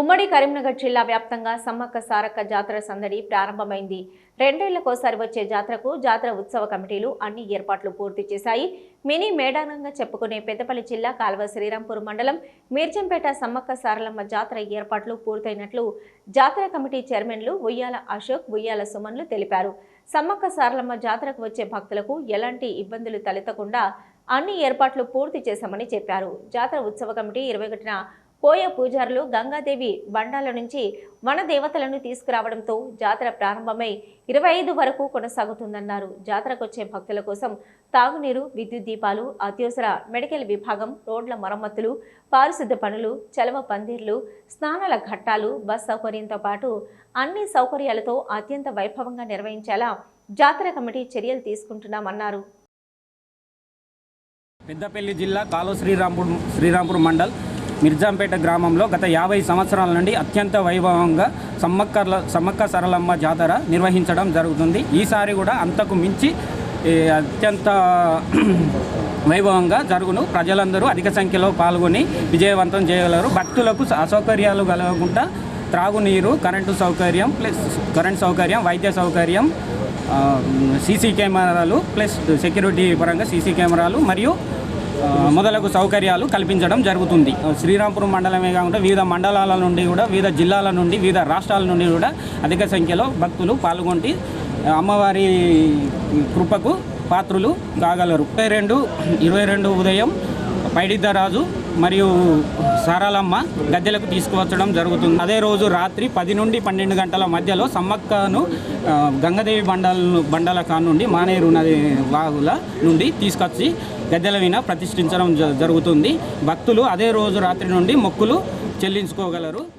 ఉమ్మడి కరీంనగర్ జిల్లా వ్యాప్తంగా సమ్మక్క సారక్క జాతర సందడి ప్రారంభమైంది. రెండేళ్ళకోసారి వచ్చే జాతరకు జాతర ఉత్సవ కమిటీలు అన్ని ఏర్పాట్లు పూర్తి చేశాయి. మినీ మేడానంగా చెప్పుకునే పెద్దపల్లి జిల్లా కాల్వ శ్రీరాంపూర్ మండలం మీర్చంపేట సమ్మక్క సారలమ్మ జాతర ఏర్పాట్లు పూర్తయినట్లు జాతర కమిటీ చైర్మన్లు ఉయ్యాల అశోక్ ఉయ్యాల సుమన్లు తెలిపారు. సమ్మక్క సారలమ్మ జాతరకు వచ్చే భక్తులకు ఎలాంటి ఇబ్బందులు తలెత్తకుండా అన్ని ఏర్పాట్లు పూర్తి చేశామని చెప్పారు. జాతర ఉత్సవ కమిటీ ఇరవై ఒకటిన కోయ పూజారులు గంగాదేవి బండాల నుంచి వన దేవతలను తీసుకురావడంతో జాతర ప్రారంభమై ఇరవై ఐదు వరకు కొనసాగుతుందన్నారు. జాతరకు వచ్చే భక్తుల కోసం తాగునీరు విద్యుత్ దీపాలు అత్యవసర మెడికల్ విభాగం రోడ్ల మరమ్మతులు పారిశుద్ధ పనులు చలవ పందిర్లు స్నానాల ఘట్టాలు బస్ సౌకర్యంతో పాటు అన్ని సౌకర్యాలతో అత్యంత వైభవంగా నిర్వహించేలా జాతర కమిటీ చర్యలు తీసుకుంటున్నామన్నారు. పెద్దపల్లి జిల్లా కాలో శ్రీరాంపూర్ శ్రీరాంపూర్ మండల్ మిర్జాంపేట గ్రామంలో గత యాభై సంవత్సరాల నుండి అత్యంత వైభవంగా సమ్మక్కర్ల సమ్మక్క సరళమ్మ జాతర నిర్వహించడం జరుగుతుంది. ఈసారి కూడా అంతకు మించి అత్యంత వైభవంగా జరుగును. ప్రజలందరూ అధిక సంఖ్యలో పాల్గొని విజయవంతం చేయగలరు. భక్తులకు అసౌకర్యాలు కలగకుండా త్రాగునీరు కరెంటు సౌకర్యం ప్లస్ కరెంట్ సౌకర్యం వైద్య సౌకర్యం సీసీ కెమెరాలు ప్లస్ సెక్యూరిటీ పరంగా సీసీ కెమెరాలు మరియు మొదలగు సౌకర్యాలు కల్పించడం జరుగుతుంది. శ్రీరాంపురం మండలమే కాకుండా వివిధ మండలాల నుండి కూడా వివిధ జిల్లాల నుండి వివిధ రాష్ట్రాల నుండి కూడా అధిక సంఖ్యలో భక్తులు పాల్గొంటి అమ్మవారి కృపకు పాత్రులు కాగలరు. ఇరవై రెండు ఇరవై రెండు ఉదయం పైడిద్దరాజు మరియు సారాలమ్మ గద్దెలకు తీసుకువచ్చడం జరుగుతుంది. అదే రోజు రాత్రి పది నుండి పన్నెండు గంటల మధ్యలో సమ్మక్కను గంగదేవి బండల బండల కా నుండి మానేరు నది వాగుల నుండి తీసుకొచ్చి గద్దెల విన ప్రతిష్ఠించడం జ- జరుగుతుంది. భక్తులు అదే రోజు రాత్రి నుండి మొక్కులు చెల్లించుకోగలరు.